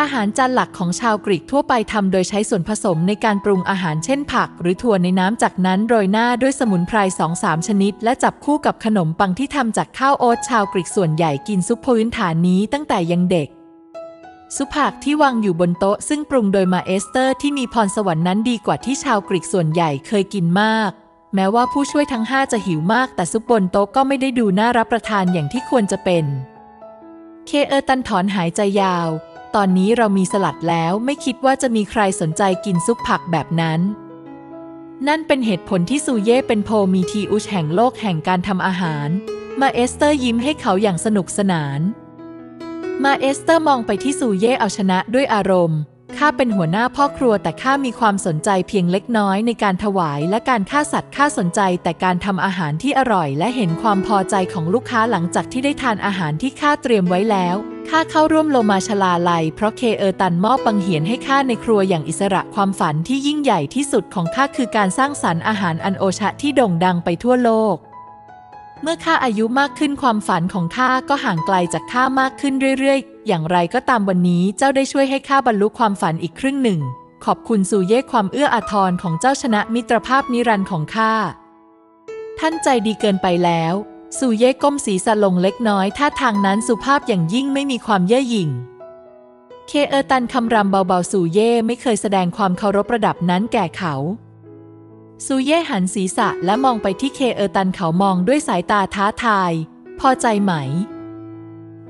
อาหารจานหลักของชาวกรีกทั่วไปทำโดยใช้ส่วนผสมในการปรุงอาหารเช่นผัก หรือถั่วในน้ำจากนั้นโรยหน้าด้วยสมุนไพร2-3ชนิด และจับคู่กับขนมปังที่ทำจากข้าวโอ๊ตชาวกรีกส่วนใหญ่กินซุปพื้นฐานนี้ตั้งแต่ยังเด็ก ซุปผักที่วางอยู่บนโต๊ะซึ่งปรุงโดยมาเอสเตอร์ที่มีพรสวรรค์นั้นดีกว่าที่ชาวกรีกส่วนใหญ่เคยกินมาก แม้ว่าผู้ช่วยทั้งห้าจะหิวมากแต่ซุปบนโต๊ะก็ไม่ได้ดูน่ารับประทานอย่างที่ควรจะเป็น เคเออร์ตันถอนหายใจยาว ตอนนี้เรามีสลัดแล้วไม่คิดว่าจะมีใครสนใจกินซุปผักแบบนั้น นั่นเป็นเหตุผลที่ซูเย่เป็นโพมีทีอุชแห่งโลกแห่งการทำอาหาร มาเอสเตอร์ยิ้มให้เขาอย่างสนุกสนาน มาเอสเตอร์มองไปที่ซูเย่เอาชนะด้วยอารมณ์ ข้าเป็นหัวหน้าพ่อครัวแต่ข้ามีความสนใจเพียงเล็กน้อยในการถวายและการฆ่าสัตว์ข้าสนใจแต่การทำอาหารที่อร่อยและเห็นความพอใจของลูกค้าหลังจากที่ได้ทานอาหารที่ข้าเตรียมไว้แล้วข้าเข้าร่วมโลมาชลาลัย เพราะเคเออร์ตันมอบบังเหียนให้ข้าในครัวอย่างอิสระความฝันที่ยิ่งใหญ่ที่สุดของข้าคือการสร้างสรรค์อาหารอันโอชะที่โด่งดังไปทั่วโลก เมื่อข้าอายุมากขึ้นความฝันของข้าก็ห่างไกลจากข้ามากขึ้นเรื่อยๆ อย่างไรก็ตามวันนี้เจ้าได้ช่วยให้ข้าบรรลุความฝันอีกครึ่งหนึ่ง ขอบคุณสู่เย่ความเอื้ออาทรของเจ้าชนะมิตรภาพนิรันดร์ของข้า ท่านใจดีเกินไปแล้ว สู่เย่ก้มศีรษะลงเล็กน้อยท่าทางนั้นสุภาพอย่างยิ่งไม่มีความเย่อหยิ่ง เคเออตันคำรำเบาๆสู่เย่ไม่เคยแสดงความเคารพระดับนั้นแก่เขา ซูเย่หันศีรษะและมองไปที่เคเออร์ตันเขามองด้วยสายตาท้าทาย พอใจไหม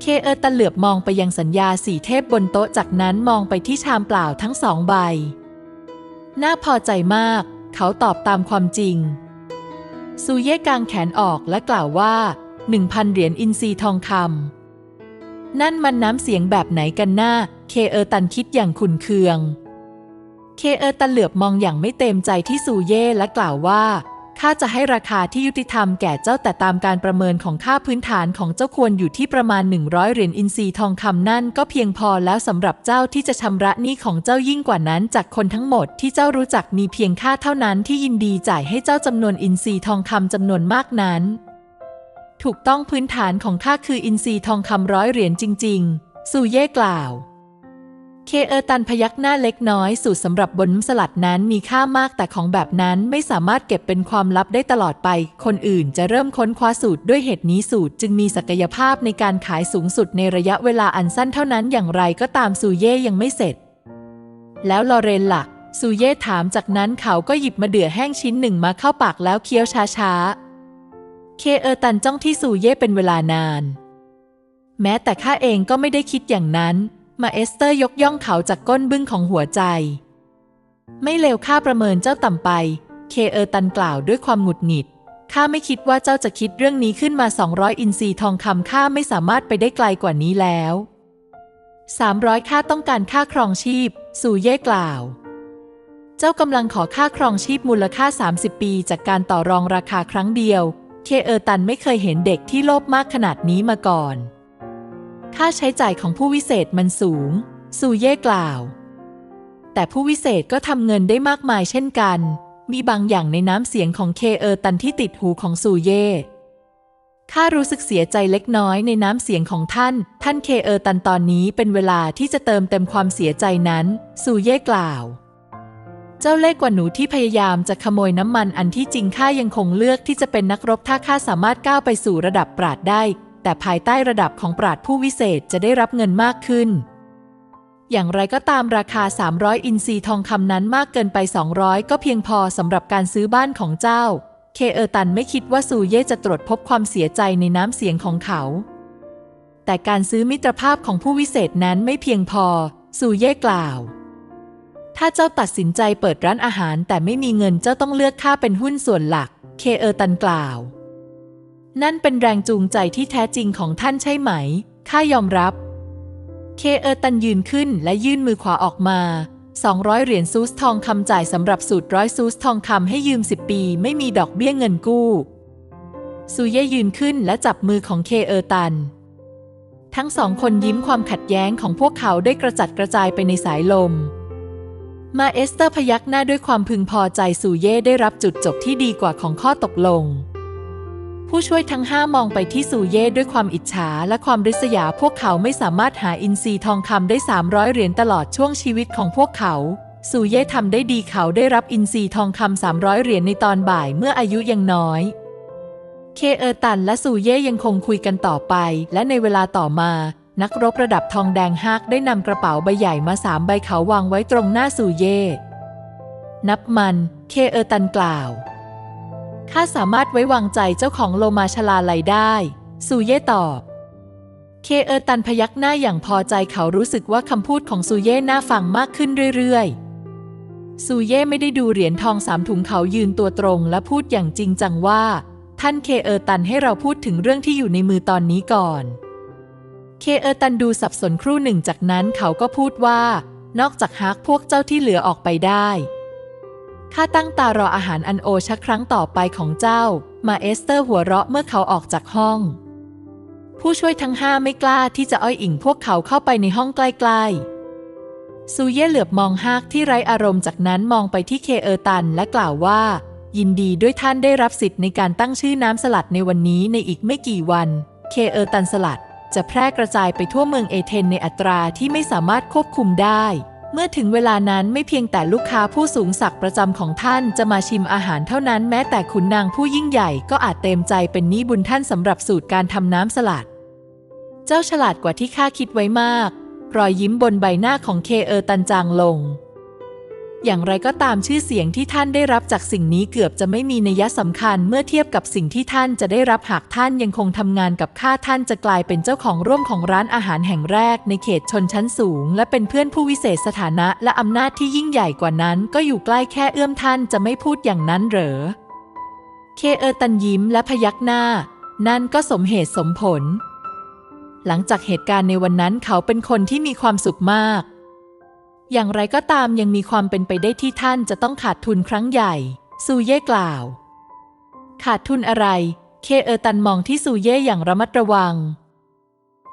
เคเออร์ตันเหลือบมองไปยังสัญญาสีเทพบนโต๊ะจากนั้นมองไปที่ชามเปล่าทั้งสองใบ น่าพอใจมาก เขาตอบตามความจริง ซูเย่กางแขนออกและกล่าวว่าหนึ่งพันเหรียญอินซีทองคำนั่นมันน้ำเสียงแบบไหนกันหน้า เคเออร์ตันคิดอย่างขุนเคือง เคเออร์ตันเหลือบมองอย่างไม่เต็มใจที่ซูเย่และกล่าวว่าข้าจะให้ราคาที่ยุติธรรมแก่เจ้าแต่ตามการประเมินของค่าพื้นฐานของเจ้าควรอยู่ที่ประมาณ 100 เหรียญอินทรีทองคำนั่นก็เพียงพอแล้วสำหรับเจ้าที่จะชำระหนี้ของเจ้ายิ่งกว่านั้น จากคนทั้งหมดที่เจ้ารู้จักมีเพียงค่าเท่านั้นที่ยินดีจ่ายให้เจ้าจำนวนอินทรีทองคำจำนวนมากนั้น ถูกต้องพื้นฐานของข้าคืออินทรีทองคำร้อยเหรียญจริง ๆ ซูเย่กล่าว เคเออร์ตันพยักหน้าเล็กน้อยสูตรสำหรับบนสลัดนั้นมีค่ามากแต่ของแบบนั้นไม่สามารถเก็บเป็นความลับได้ตลอดไป คนอื่นจะเริ่มค้นคว้าสูตรด้วยเหตุนี้สูตรจึงมีศักยภาพในการขายสูงสุดในระยะเวลาอันสั้นเท่านั้นอย่างไรก็ตามซูเย่ยังไม่เสร็จ แล้วลอเรนล่ะซูเย่ถามจากนั้นเขาก็หยิบมาเดื่อแห้งชิ้นหนึ่งมาเข้าปากแล้วเคี้ยวช้าๆ เคเออร์ตันจ้องที่ซูเย่เป็นเวลานาน แม้แต่ข้าเองก็ไม่ได้คิดอย่างนั้น มาเอสเตอร์ยกย่องเขาจากก้นบึ้งของหัวใจ ไม่เลวค่าประเมินเจ้าต่ำไป เคเออร์ตันกล่าวด้วยความหงุดหงิดข้าไม่คิดว่าเจ้าจะคิดเรื่องนี้ขึ้นมา 200 อินซีทองคำข้าไม่สามารถไปได้ไกลกว่านี้แล้ว 300ค่าต้องการค่าครองชีพ สู่เย่กล่าว เจ้ากำลังขอค่าครองชีพมูลค่า 30 ปีจากการต่อรองราคาครั้งเดียว เคเออร์ตันไม่เคยเห็นเด็กที่โลภมากขนาดนี้มาก่อน ค่าใช้จ่ายของผู้วิเศษมันสูง ซูเย่กล่าว แต่ผู้วิเศษก็ทำเงินได้มากมายเช่นกัน มีบางอย่างในน้ำเสียงของเคเออร์ตันที่ติดหูของซูเย่ข้ารู้สึกเสียใจเล็กน้อยในน้ำเสียงของท่าน ท่านเคเออร์ตันตอนนี้เป็นเวลาที่จะเติมเต็มความเสียใจนั้น ซูเย่กล่าว เจ้าเล่กว่าหนูที่พยายามจะขโมยน้ำมันอันที่จริงข้ายังคงเลือกที่จะเป็นนักรบถ้าข้าสามารถก้าวไปสู่ระดับปราดได้ แต่ภายใต้ระดับของปราดผู้วิเศษจะได้รับเงินมากขึ้น อย่างไรก็ตามราคา 300 อินซีทองคำนั้นมากเกินไป 200 ก็เพียงพอสำหรับการซื้อบ้านของเจ้า เคเออร์ตันไม่คิดว่าซูเย่จะตรวจพบความเสียใจในน้ำเสียงของเขา แต่การซื้อมิตรภาพของผู้วิเศษนั้นไม่เพียงพอ ซูเย่กล่าวถ้าเจ้าตัดสินใจเปิดร้านอาหารแต่ไม่มีเงินเจ้าต้องเลือกค่าเป็นหุ้นส่วนหลัก เคเออร์ตันกล่าว นั่นเป็นแรงจูงใจที่แท้จริงของท่านใช่ไหม ข้ายอมรับ เคเออร์ตันยืนขึ้นและยื่นมือขวาออกมา 200 เหรียญซูสทองคำจ่ายสำหรับสูตรร้อยซูสทองคำให้ยืม 10 ปี ไม่มีดอกเบี้ยเงินกู้ซูเย่ยืนขึ้นและจับมือของเคเออร์ตัน ทั้งสองคนยิ้มความขัดแย้งของพวกเขาได้กระจัดกระจายไปในสายลม มาเอสเตอร์พยักหน้าด้วยความพึงพอใจซูเย่ได้รับจุดจบที่ดีกว่าของข้อตกลง ผู้ช่วยทั้งห้ามองไปที่ซูเย่ด้วยความอิจฉาและความริษยาพวกเขาไม่สามารถหาอินทรีทองคำได้ 300 เหรียญตลอดช่วงชีวิตของพวกเขาซูเย่ทำได้ดีเขาได้รับอินทรีทองคำ 300 เหรียญในตอนบ่ายเมื่ออายุยังน้อย เคเออร์ตันและซูเย่ยังคงคุยกันต่อไป และในเวลาต่อมา นักรบระดับทองแดงฮากได้นำกระเป๋าใบใหญ่มาสามใบเขาวางไว้ตรงหน้าซูเย่นับมัน เคเออร์ตันกล่าว ข้าสามารถไว้วางใจเจ้าของโลมาชลาไลได้ ซูเย่ตอบ เคเออร์ตันพยักหน้าอย่างพอใจเขารู้สึกว่าคำพูดของซูเย่น่าฟังมากขึ้นเรื่อยๆ ซูเย่ไม่ได้ดูเหรียญทองสามถุงเขายืนตัวตรงและพูดอย่างจริงจังว่า ท่านเคเออร์ตันให้เราพูดถึงเรื่องที่อยู่ในมือตอนนี้ก่อน เคเออร์ตันดูสับสนครู่หนึ่งจากนั้นเขาก็พูดว่า นอกจากฮักพวกเจ้าที่เหลือออกไปได้ ข้าตั้งตารออาหารอันโอชะครั้งต่อไปของเจ้า มาเอสเตอร์หัวเราะเมื่อเขาออกจากห้อง ผู้ช่วยทั้งห้าไม่กล้าที่จะอ้อยอิงพวกเขาเข้าไปในห้องใกล้ๆ ซูเย่เหลือบมองฮากที่ไร้อารมณ์จากนั้นมองไปที่เคเออร์ตันและกล่าวว่า ยินดีด้วยท่านได้รับสิทธิ์ในการตั้งชื่อน้ำสลัดในวันนี้ในอีกไม่กี่วัน เคเออร์ตันสลัดจะแพร่กระจายไปทั่วเมืองเอเธนในอัตราที่ไม่สามารถควบคุมได้ เมื่อถึงเวลานั้นไม่เพียงแต่ลูกค้าผู้สูงศักดิ์ประจำของท่านจะมาชิมอาหารเท่านั้นแม้แต่ขุนนางผู้ยิ่งใหญ่ก็อาจเต็มใจเป็นหนี้บุญท่านสำหรับสูตรการทำน้ำสลัด เจ้าฉลาดกว่าที่ข้าคิดไว้มาก รอยยิ้มบนใบหน้าของเคเออร์ตันจางลง อย่างไรก็ตามชื่อเสียงที่ท่านได้รับจากสิ่งนี้เกือบจะไม่มีนัยสำคัญเมื่อเทียบกับสิ่งที่ท่านจะได้รับหากท่านยังคงทำงานกับข้าท่านจะกลายเป็นเจ้าของร่วมของร้านอาหารแห่งแรก ในเขตชนชั้นสูง และเป็นเพื่อนผู้วิเศษสถานะและอำนาจที่ยิ่งใหญ่กว่านั้น ก็อยู่ใกล้แค่เอื้อมท่านจะไม่พูดอย่างนั้นเหรอ เคเออร์ตันยิ้มและพยักหน้า นั่นก็สมเหตุสมผล หลังจากเหตุการณ์ในวันนั้นเขาเป็นคนที่มีความสุขมาก อย่างไรก็ตามยังมีความเป็นไปได้ที่ท่านจะต้องขาดทุนครั้งใหญ่ ซูเย่กล่าว ขาดทุนอะไร เคเออร์ตันมองที่ซูเย่อย่างระมัดระวัง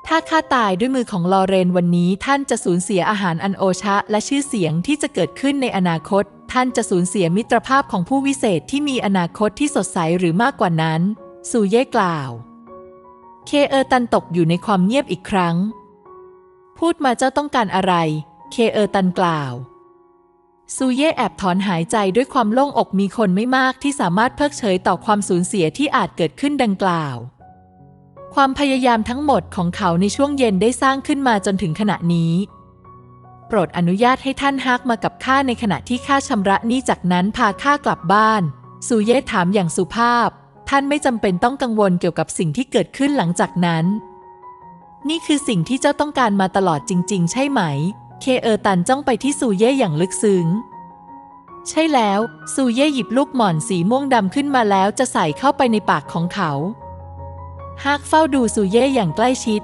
ถ้าข้าตายด้วยมือของลอเรนวันนี้ท่านจะสูญเสียอาหารอันโอชะ และชื่อเสียงที่จะเกิดขึ้นในอนาคต ท่านจะสูญเสียมิตรภาพของผู้วิเศษที่มีอนาคตที่สดใสหรือมากกว่านั้น ซูเย่กล่าว เคเออร์ตันตกอยู่ในความเงียบอีกครั้ง พูดมาเจ้าต้องการอะไร เคเออร์ตันกล่าวซูเย่แอบถอนหายใจด้วยความโล่งอกมีคนไม่มากที่สามารถเพิกเฉยต่อความสูญเสียที่อาจเกิดขึ้นดังกล่าว ความพยายามทั้งหมดของเขาในช่วงเย็นได้สร้างขึ้นมาจนถึงขณะนี้ โปรดอนุญาตให้ท่านฮักมากับข้าในขณะที่ข้าชำระหนี้จากนั้นพาข้ากลับบ้านซูเย่ถามอย่างสุภาพ ท่านไม่จำเป็นต้องกังวลเกี่ยวกับสิ่งที่เกิดขึ้นหลังจากนั้น นี่คือสิ่งที่เจ้าต้องการมาตลอดจริง ๆ ใช่ไหม เคเออร์ตันจ้องไปที่ซูเย่อย่างลึกซึ้ง ใช่แล้ว ซูเย่หยิบลูกหม่อนสีม่วงดำขึ้นมาแล้วจะใส่เข้าไปในปากของเขา ฮากเฝ้าดูซูเย่อย่างใกล้ชิด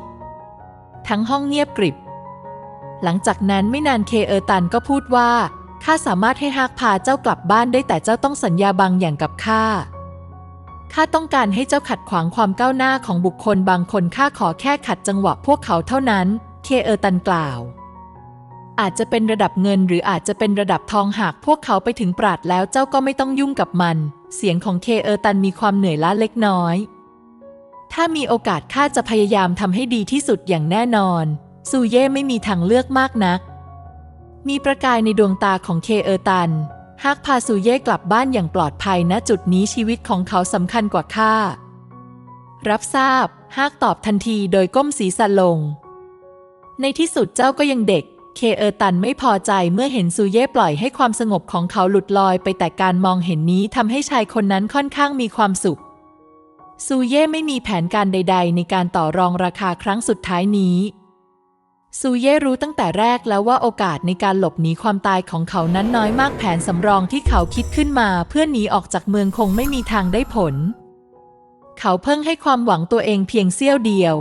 ทั้งห้องเงียบกริบ หลังจากนั้นไม่นานเคเออร์ตันก็พูดว่าข้าสามารถให้ฮากพาเจ้ากลับบ้านได้แต่เจ้าต้องสัญญาบางอย่างกับข้า ข้าต้องการให้เจ้าขัดขวางความก้าวหน้าของบุคคลบางคนข้าขอแค่ขัดจังหวะพวกเขาเท่านั้น เคเออร์ตันกล่าว อาจจะเป็นระดับเงินหรืออาจจะเป็นระดับทองหากพวกเขาไปถึงปราดแล้วเจ้าก็ไม่ต้องยุ่งกับมัน เสียงของเคเออร์ตันมีความเหนื่อยล้าเล็กน้อย ถ้ามีโอกาสข้าจะพยายามทำให้ดีที่สุดอย่างแน่นอน ซูเย่ไม่มีทางเลือกมากนัก มีประกายในดวงตาของเคเออร์ตันฮากพาซูเย่กลับบ้านอย่างปลอดภัยณจุดนี้ชีวิตของเขาสำคัญกว่าข้า รับทราบ ฮากตอบทันทีโดยก้มศีรษะลง ในที่สุดเจ้าก็ยังเด็ก เคเออร์ตันไม่พอใจเมื่อเห็นซูเย่ปล่อยให้ความสงบของเขาหลุดลอยไปแต่การมองเห็นนี้ทำให้ชายคนนั้นค่อนข้างมีความสุข ซูเย่ไม่มีแผนการใด ๆ ในการต่อรองราคาครั้งสุดท้ายนี้ ซูเย่รู้ตั้งแต่แรกแล้วว่าโอกาสในการหลบหนีความตายของเขานั้นน้อยมากแผนสำรองที่เขาคิดขึ้นมาเพื่อหนีออกจากเมืองคงไม่มีทางได้ผล เขาเพิ่งให้ความหวังตัวเองเพียงเสี้ยวเดียว